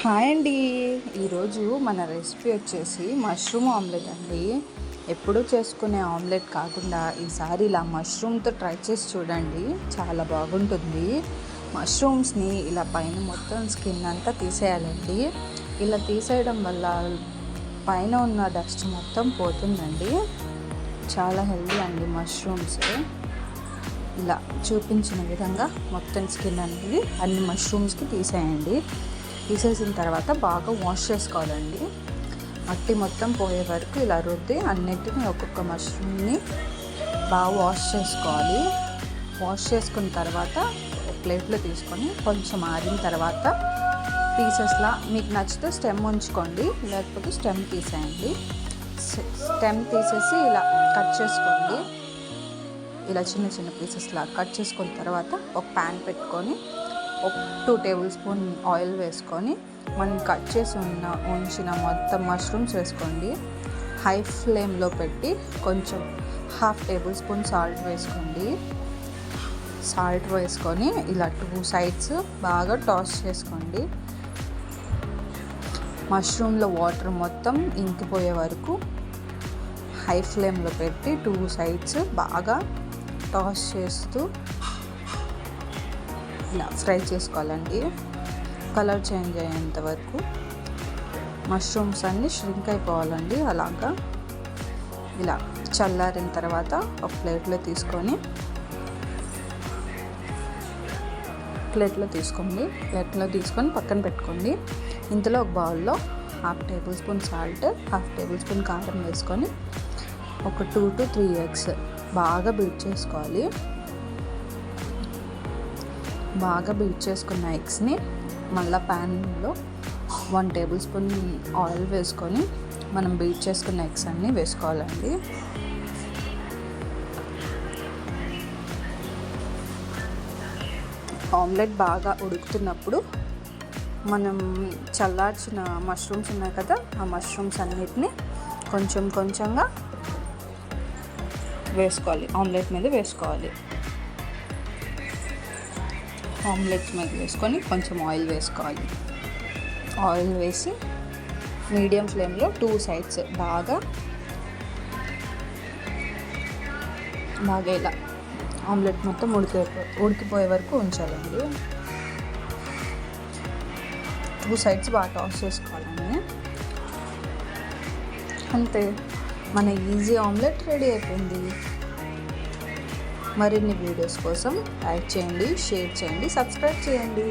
Hi అండి. ఈరోజు మన రెసిపీ వచ్చేసి మష్రూమ్ ఆమ్లెట్ అండి. ఎప్పుడూ చేసుకునే ఆమ్లెట్ కాకుండా ఈసారి ఇలా మష్రూమ్తో ట్రై చేసి చూడండి. చాలా బాగుంటుంది. మష్రూమ్స్ని ఇలా పైన మొత్తం స్కిన్ అంతా తీసేయాలండి. ఇలా తీసేయడం వల్ల పైన ఉన్న డస్ట్ మొత్తం పోతుందండి. చాలా హెల్దీ అండి మష్రూమ్స్. ఇలా చూపించిన విధంగా మొత్తం స్కిన్ అనేది అన్ని మష్రూమ్స్కి తీసేయండి. తీసేసిన తర్వాత బాగా వాష్ చేసుకోవాలండి. మట్టి మొత్తం పోయే వరకు ఇలా రుద్ది అన్నిటిని ఒక్కొక్క మష్రూమ్ని బాగా వాష్ చేసుకోవాలి. వాష్ చేసుకున్న తర్వాత ఒక ప్లేట్లో తీసుకొని కొంచెం ఆరిన తర్వాత పీసెస్లా మీకు నచ్చితే స్టెమ్ ఉంచుకోండి లేకపోతే స్టెమ్ తీసేయండి. స్టెమ్ తీసేసి ఇలా కట్ చేసుకోండి. ఇలా చిన్న చిన్న పీసెస్లా కట్ చేసుకున్న తర్వాత ఒక ప్యాన్ పెట్టుకొని ఒక టూ టేబుల్ స్పూన్ ఆయిల్ వేసుకొని మనం కట్ చేసి ఉన్న ఉంచిన మొత్తం మష్రూమ్స్ వేసుకోండి. హై ఫ్లేమ్లో పెట్టి కొంచెం హాఫ్ టేబుల్ స్పూన్ సాల్ట్ వేసుకోండి. సాల్ట్ వేసుకొని ఇలా టూ సైడ్స్ బాగా టాస్ చేసుకోండి. మష్రూమ్లో వాటర్ మొత్తం ఇంకిపోయే వరకు హై ఫ్లేమ్లో పెట్టి టూ సైడ్స్ బాగా టాస్ చేస్తూ ఇలా ఫ్రై చేసుకోవాలండి. కలర్ చేంజ్ అయ్యేంత వరకు మష్రూమ్స్ అన్నీ ష్రింక్ అయిపోవాలండి అలాగా. ఇలా చల్లారిన తర్వాత ఒక ప్లేట్లో తీసుకొని ప్లేట్లో తీసుకోండి. ప్లేట్లో తీసుకొని పక్కన పెట్టుకోండి. ఇంతలో ఒక బౌల్లో half tablespoon salt half tablespoon కారం వేసుకొని ఒక టూ టు త్రీ ఎగ్స్ బాగా బీట్ చేసుకోవాలి. బాగా బీట్ చేసుకున్న ఎగ్స్ని మళ్ళీ ప్యాన్లో వన్ టేబుల్ స్పూన్ ఆయిల్ వేసుకొని మనం బీట్ చేసుకున్న ఎగ్స్ అన్నీ వేసుకోవాలండి. ఆమ్లెట్ బాగా ఉడుకుతున్నప్పుడు మనం చల్లార్చిన మష్రూమ్స్ ఉన్నాయి కదా ఆ మష్రూమ్స్ అన్నిటిని కొంచెం కొంచెంగా వేసుకోవాలి ఆమ్లెట్ మీద వేసుకోవాలి. ఆమ్లెట్ మీద వేసుకొని కొంచెం ఆయిల్ వేసుకోవాలి. ఆయిల్ వేసి మీడియం ఫ్లేమ్లో టూ సైడ్స్ బాగా బాగా ఇలా ఆమ్లెట్ మొత్తం ఉడికి ఉడికిపోయే వరకు ఉంచాలండి. టూ సైడ్స్ బాగా టాస్ చేసుకోవాలండి. అంతే. మన ఈజీ ఆమ్లెట్ రెడీ అయిపోయింది. మరిన్ని వీడియోస్ కోసం లైక్ చేయండి షేర్ చేయండి సబ్స్క్రైబ్ చేయండి.